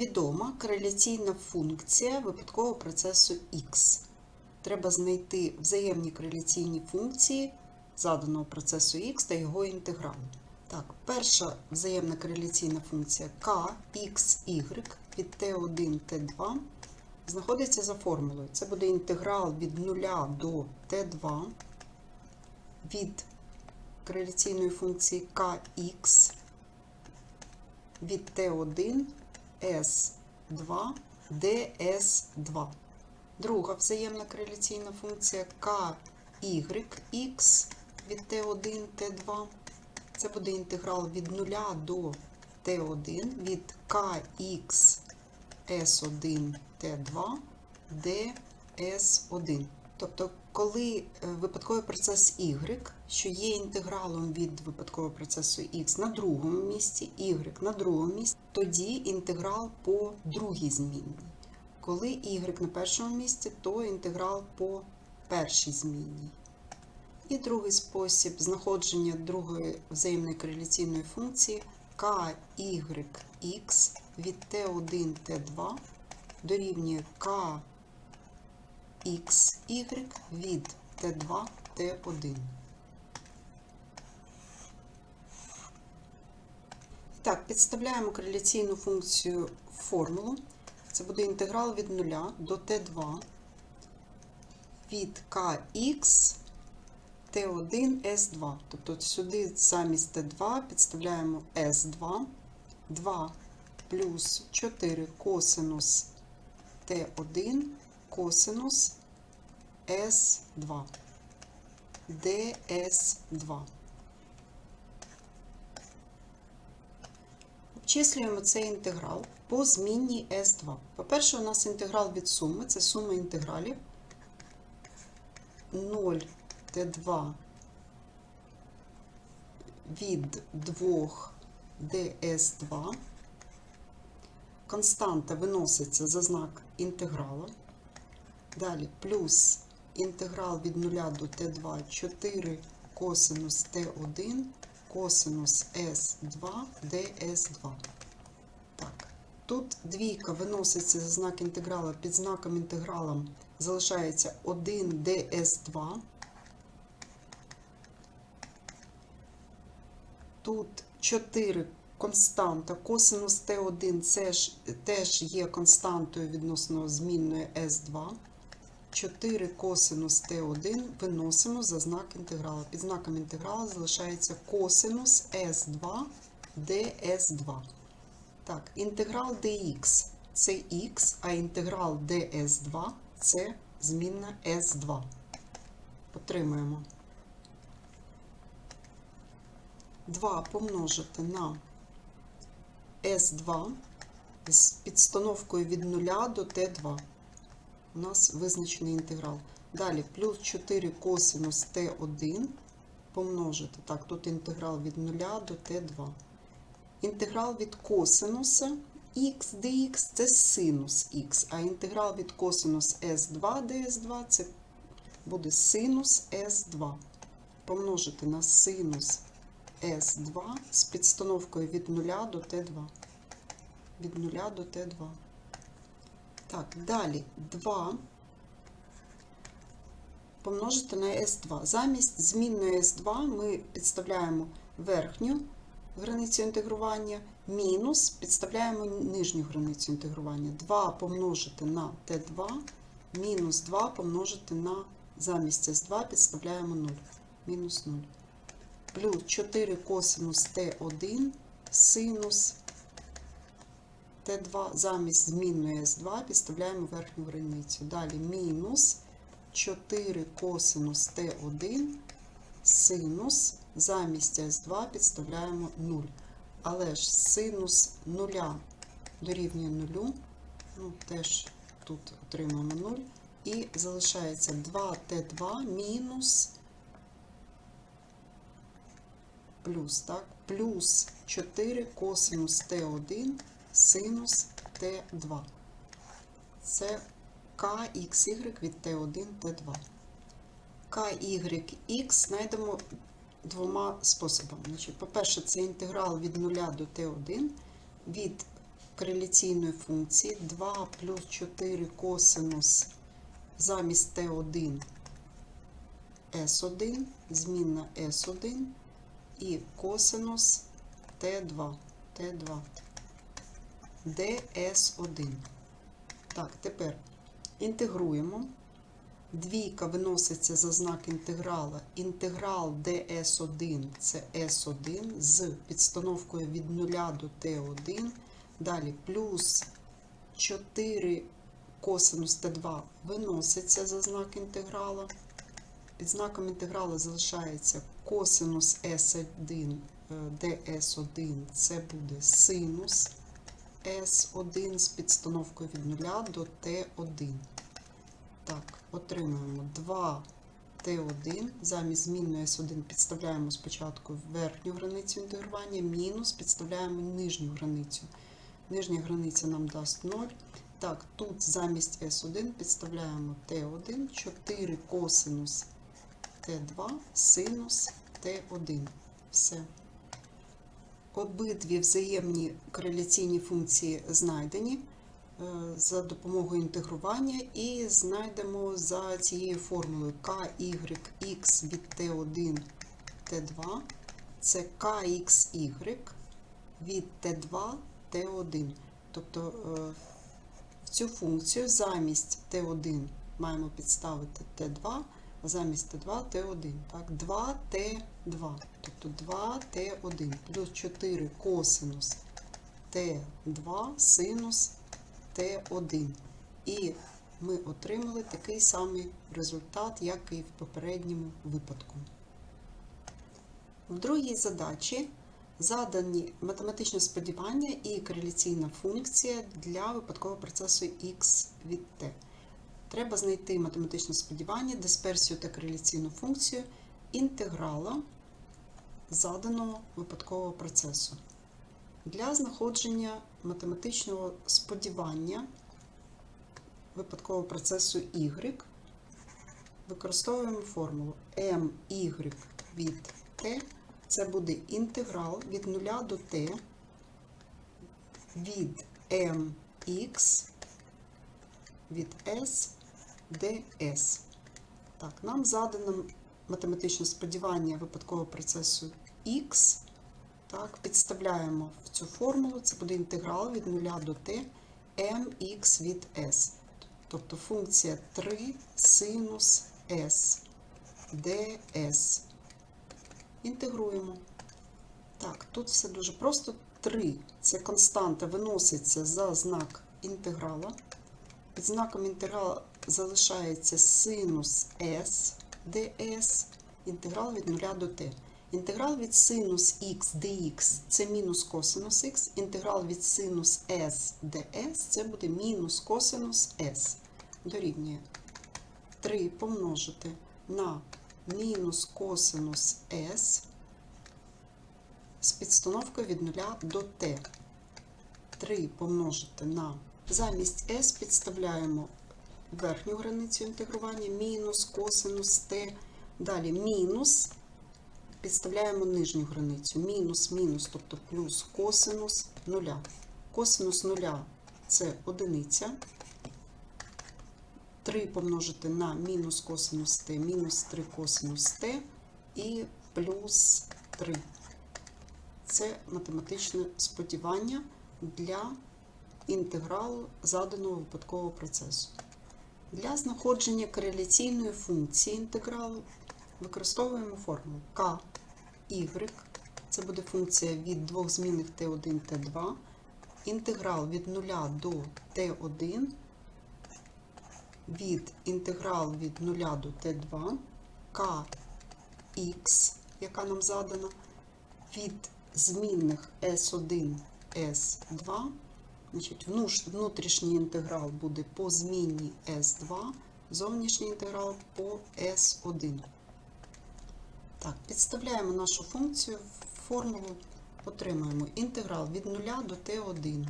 Відома кореляційна функція випадкового процесу x. Треба знайти взаємні кореляційні функції заданого процесу x та його інтегралу. Так, перша взаємна кореляційна функція k, x, y від t1 t2 знаходиться за формулою. Це буде інтеграл від 0 до t2 від кореляційної функції kx від t1 s2 ds2. Друга взаємна кореляційна функція kyx від t1 t2. Це буде інтеграл від 0 до t1 від kx s1 t2 ds1. Тобто, коли е, випадковий процес y, що є інтегралом від випадкового процесу x на другому місці, y на другому місці, тоді інтеграл по другій змінній. Коли y на першому місці, то інтеграл по першій змінній. І другий спосіб знаходження другої взаємної кореляційної функції kyx від t1 t2 дорівнює k xy від t2 t1. Так, підставляємо кореляційну функцію формулу. Це буде інтеграл від 0 до t2 від kx t1 s2. Тобто сюди замість t2 підставляємо s2, 2 плюс 4 косинус t1 косинус s2 ds2. Обчислюємо цей інтеграл по змінній s2. По-перше, у нас інтеграл від суми, це сума інтегралів 0 t2 від 2 ds2. Константа виноситься за знак інтегралу. Далі плюс інтеграл від 0 до t2 4 косинус t1 косинус s2 ds2. Так, тут двійка виноситься за знак інтеграла, під знаком інтеграла залишається 1 ds2. Тут 4 константа, косинус t1 це ж, теж є константою відносно змінної s2. 4 косинус t1 виносимо за знак інтеграла. Під знаком інтеграла залишається косинус s2 ds2. Так, інтеграл dx це x, а інтеграл ds2 це змінна s2. Отримуємо 2 помножити на s2 з підстановкою від 0 до t2 у нас визначений інтеграл. Далі плюс 4 косинус t1 помножити. Так, тут інтеграл від 0 до t2. Інтеграл від косинуса x dx це синус х, а інтеграл від косинус s2 ds2 це буде синус s2. Помножити на синус s2 з підстановкою від 0 до t2. Від 0 до t2. Так, далі 2 помножити на S2. Замість змінної S2 ми підставляємо верхню границю інтегрування, мінус підставляємо нижню границю інтегрування. 2 помножити на T2, мінус 2 помножити на замість S2 підставляємо 0. Мінус 0. Плюс 4 косинус T1 синус Т2 замість змінної С2 підставляємо верхню границю. Далі мінус 4 косинус Т1 синус замість С2 підставляємо 0. Але ж синус 0 дорівнює 0, ну теж тут отримаємо 0. І залишається 2Т2 мінус плюс, так, плюс 4 косинус Т1 синус Т2. Це KXY від Т1 Т2. KYX знайдемо двома способами. По-перше, це інтеграл від 0 до Т1 від кореляційної функції 2 плюс 4 косинус замість Т1 С1, змінна С1 і косинус Т2. Т2. Ds1. Так, тепер інтегруємо. Двійка виноситься за знак інтеграла. Інтеграл ds1 це s1 з підстановкою від 0 до t1. Далі плюс 4 косинус t2 виноситься за знак інтеграла. Під знаком інтегралу залишається косинус s1 е, ds1, це буде синус s1 з підстановкою від 0 до t1. Так, отримуємо 2 t1. Замість змінної s1 підставляємо спочатку верхню границю інтегрування, мінус підставляємо нижню границю. Нижня границя нам дасть 0. Так, тут замість s1 підставляємо t1, 4 косинус t2, синус t1. Все. Обидві взаємні кореляційні функції знайдені е, за допомогою інтегрування і знайдемо за цією формулою KYX від T1 T2. Це KXY від T2 T1. Тобто е, в цю функцію замість T1 маємо підставити T2, а замість T2 T1. Так, 2T2. Тобто 2T1 плюс 4 косинус Т2 синус Т1. І ми отримали такий самий результат, як і в попередньому випадку. В другій задачі задані математичне сподівання і кореляційна функція для випадкового процесу x від t. Треба знайти математичне сподівання, дисперсію та кореляційну функцію інтеграла заданого випадкового процесу. Для знаходження математичного сподівання випадкового процесу y використовуємо формулу my від t. Це буде інтеграл від 0 до t від mx від s ds. Так, нам задано математичне сподівання випадкового процесу x. Так, Підставляємо в цю формулу, це буде інтеграл від 0 до t mx від s. Тобто функція 3 синус s ds. Інтегруємо. Так, тут все дуже просто. 3 це константа виноситься за знак інтеграла. Під знаком інтеграла залишається синус s ds, інтеграл від 0 до t. Інтеграл від синус х dx це мінус косинус х, інтеграл від синус s ds це буде мінус косинус s. Дорівнює 3 помножити на мінус косинус s з підстановкою від 0 до t. 3 помножити на замість s підставляємо верхню границю інтегрування, мінус косинус t. Далі мінус, підставляємо нижню границю. Мінус, мінус, тобто плюс косинус 0. Косинус 0 це одиниця. 3 помножити на мінус косинус t, мінус 3 косинус t і плюс 3. Це математичне сподівання для інтегралу заданого випадкового процесу. Для знаходження кореляційної функції інтегралу використовуємо формулу k, y. Це буде функція від двох змінних t1 t2. Інтеграл від 0 до t1, від інтеграл від 0 до t2, kx, яка нам задана, від змінних s1, s2. Значить, Внутрішній інтеграл буде по змінній S2, зовнішній інтеграл по S1. Так, Підставляємо нашу функцію в формулу, отримаємо інтеграл від 0 до t1,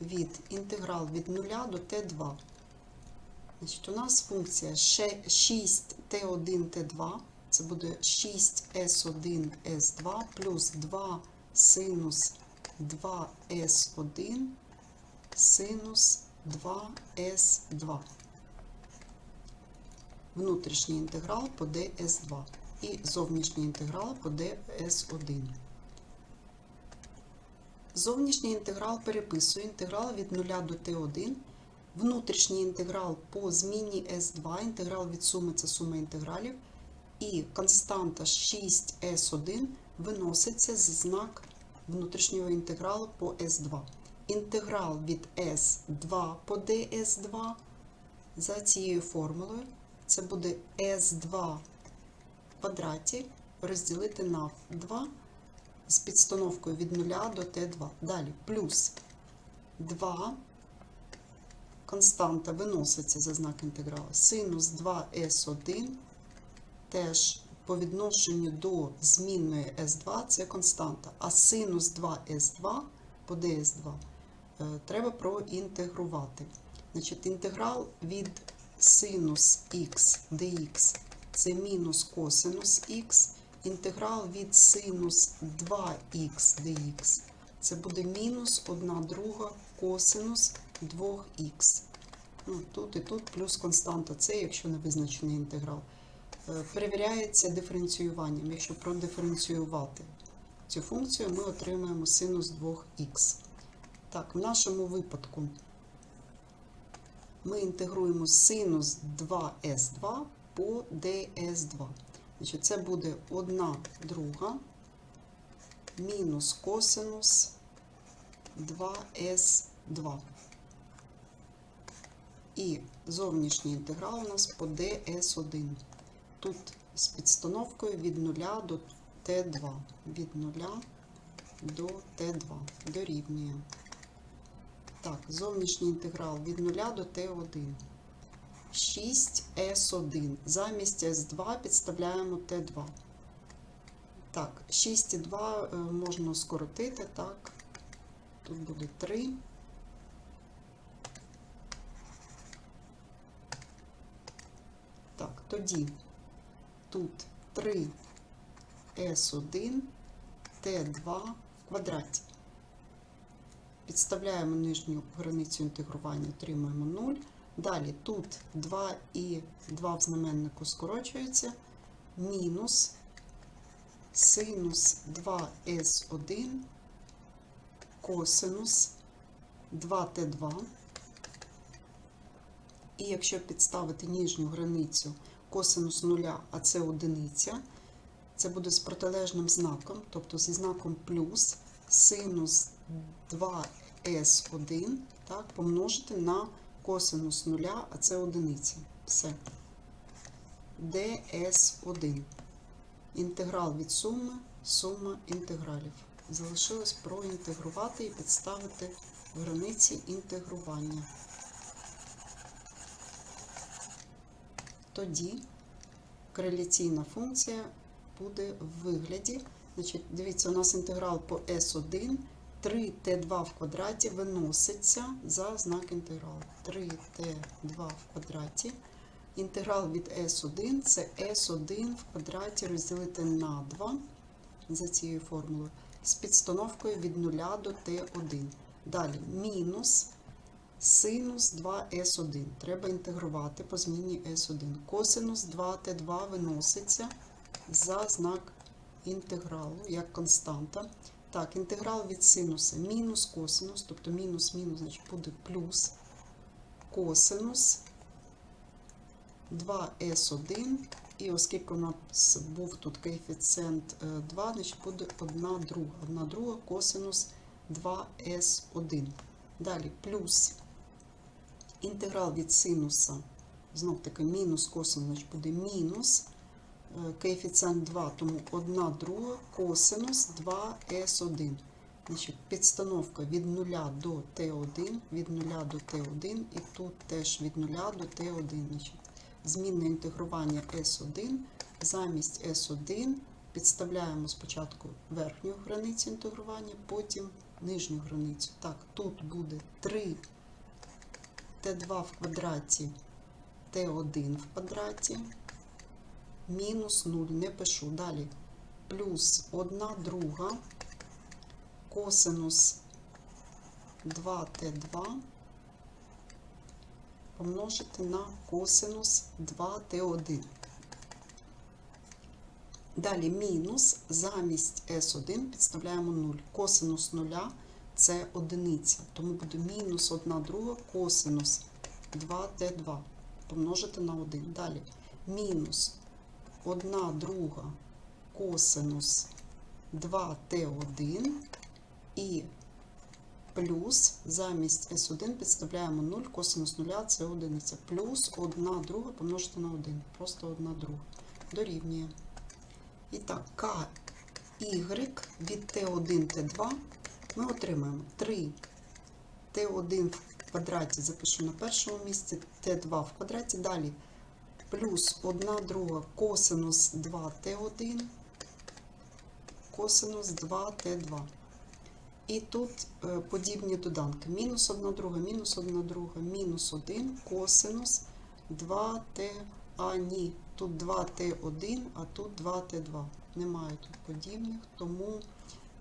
від інтеграл від 0 до t2. Значить, У нас функція 6t1t2, це буде 6s1s2 плюс 2 синус 2s1 синус 2s2. Внутрішній інтеграл по ds2 і зовнішній інтеграл по ds1. Зовнішній інтеграл переписую інтеграл від 0 до t1. Внутрішній інтеграл по зміні s2, інтеграл від суми це сума інтегралів. І константа 6s1 виноситься з знак внутрішнього інтегралу по s2. Інтеграл від s2 по ds2 за цією формулою це буде s2 в квадраті розділити на 2 з підстановкою від 0 до t2. Далі плюс 2 константа виноситься за знак інтегралу. Синус 2s1 теж по відношенню до змінної s2 це константа. А синус 2s2 по ds2 е, треба проінтегрувати. Значить, інтеграл від синус х dx це мінус косинус х. Інтеграл від синус 2х dx це буде мінус 1 друга косинус 2х. Ну, тут і тут плюс константа С, якщо не визначений інтеграл. Е, Перевіряється диференціюванням. Якщо продиференціювати цю функцію, ми отримаємо синус 2х. Так, в нашому випадку ми інтегруємо синус 2s2 по ds2. Значить, Це буде 1 друга мінус косинус 2s2. І зовнішній інтеграл у нас по ds1. Тут з підстановкою від 0 до t2. Від 0 до t2 дорівнює. Так, зовнішній інтеграл від 0 до t1. 6s1. Замість s2 підставляємо t2. Так, 6 і 2 е, можна скоротити, так. Тут буде 3. Так, тоді тут 3 s1 t2 в квадраті. Підставляємо нижню границю інтегрування, отримуємо 0. Далі тут 2 і 2 в знаменнику скорочуються, мінус синус 2s1 косинус 2t2. І якщо підставити нижню границю косинус 0, а це одиниця, це буде з протилежним знаком, тобто зі знаком плюс синус 2s1 так, помножити на косинус 0, а це одиниця. Все. ds1. Інтеграл від суми, сума інтегралів. Залишилось проінтегрувати і підставити границі інтегрування. Тоді кореляційна функція буде в вигляді. Значить, Дивіться, у нас інтеграл по S1, 3t2 в квадраті виноситься за знак інтегралу. 3t2 в квадраті. Інтеграл від S1 це S1 в квадраті розділити на 2 за цією формулою з підстановкою від 0 до t1. Далі мінус синус 2s1. Треба інтегрувати по зміні s1. Косинус 2t2 виноситься за знак інтегралу як константа. Так, інтеграл від синуса мінус косинус, тобто мінус мінус, значить буде плюс косинус 2s1. І оскільки у нас був тут коефіцієнт 2, значить буде 1 друга. 1 друга косинус 2s1. Далі плюс інтеграл від синуса, знов таки мінус косинус, буде мінус е, коефіцієнт 2, тому 1 друга косинус 2s1. Значить, Підстановка від 0 до t1, від 0 до t1, і тут теж від 0 до t1. Значить, Змінне інтегрування S1 замість S1 підставляємо спочатку верхню границю інтегрування, потім нижню границю. Так, тут буде 3 t2 в квадраті, t1 в квадраті, мінус 0, не пишу. Далі плюс 1 друга косинус 2t2 помножити на косинус 2t1. Далі мінус замість s1 підставляємо 0. Косинус 0 це одиниця, тому буде мінус 1 друга косинус 2t2 помножити на 1. Далі мінус 1 друга косинус 2t1 і плюс замість s1 підставляємо 0, косинус 0 це одиниця. Плюс 1 друга помножити на 1. Просто 1 друга. Дорівнює. І так, y від t1 t2 ми отримаємо 3 t1 в квадраті запишу на першому місці, t2 в квадраті. Далі плюс 1 друга косинус 2t1, косинус 2t2. І тут е, подібні доданки. Мінус 1 друга, мінус 1 друга, мінус 1, косинус 2t, а ні, тут 2t1, а тут 2t2. Немає тут подібних, тому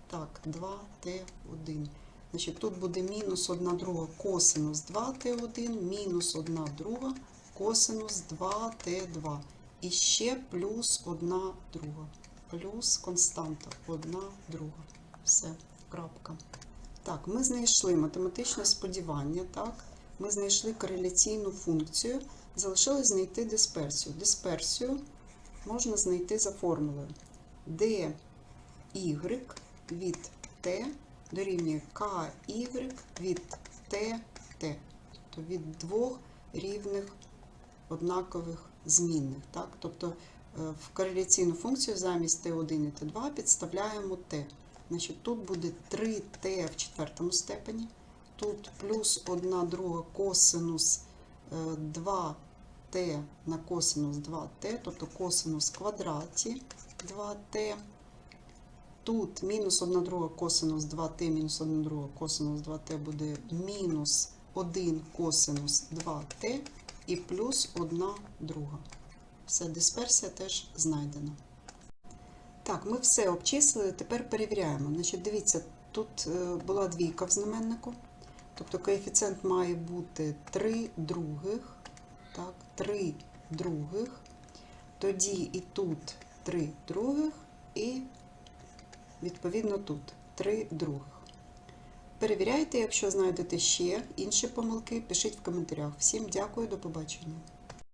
так, 2t1. Значить, тут буде мінус 1 друга косинус 2t1, мінус 1 друга косинус 2t2. І ще плюс 1 друга. Плюс константа 1 друга. Все, крапка. Так, ми знайшли математичне сподівання, так, ми знайшли кореляційну функцію. Залишилось знайти дисперсію. Дисперсію можна знайти за формулою dy від t дорівнює ky від t, t, тобто від двох рівних однакових змінних. Так? Тобто е, в кореляційну функцію замість t1 і t2 підставляємо t. Значить, Тут буде 3t в четвертому степені, тут плюс 1 друга косинус 2t на косинус 2t, тобто косинус квадраті 2t. Тут мінус 1 друга косинус 2t, мінус 1 друга косинус 2t буде мінус 1 косинус 2t і плюс 1 друга. Все, дисперсія теж знайдена. Так, ми все обчислили, тепер перевіряємо. Значить, Дивіться, тут е, була двійка в знаменнику. Тобто коефіцієнт має бути 3 других. Так, 3 других. Тоді і тут 3 других, і відповідно тут 3 других. Перевіряйте, якщо знайдете ще інші помилки, пишіть в коментарях. Всім дякую, до побачення.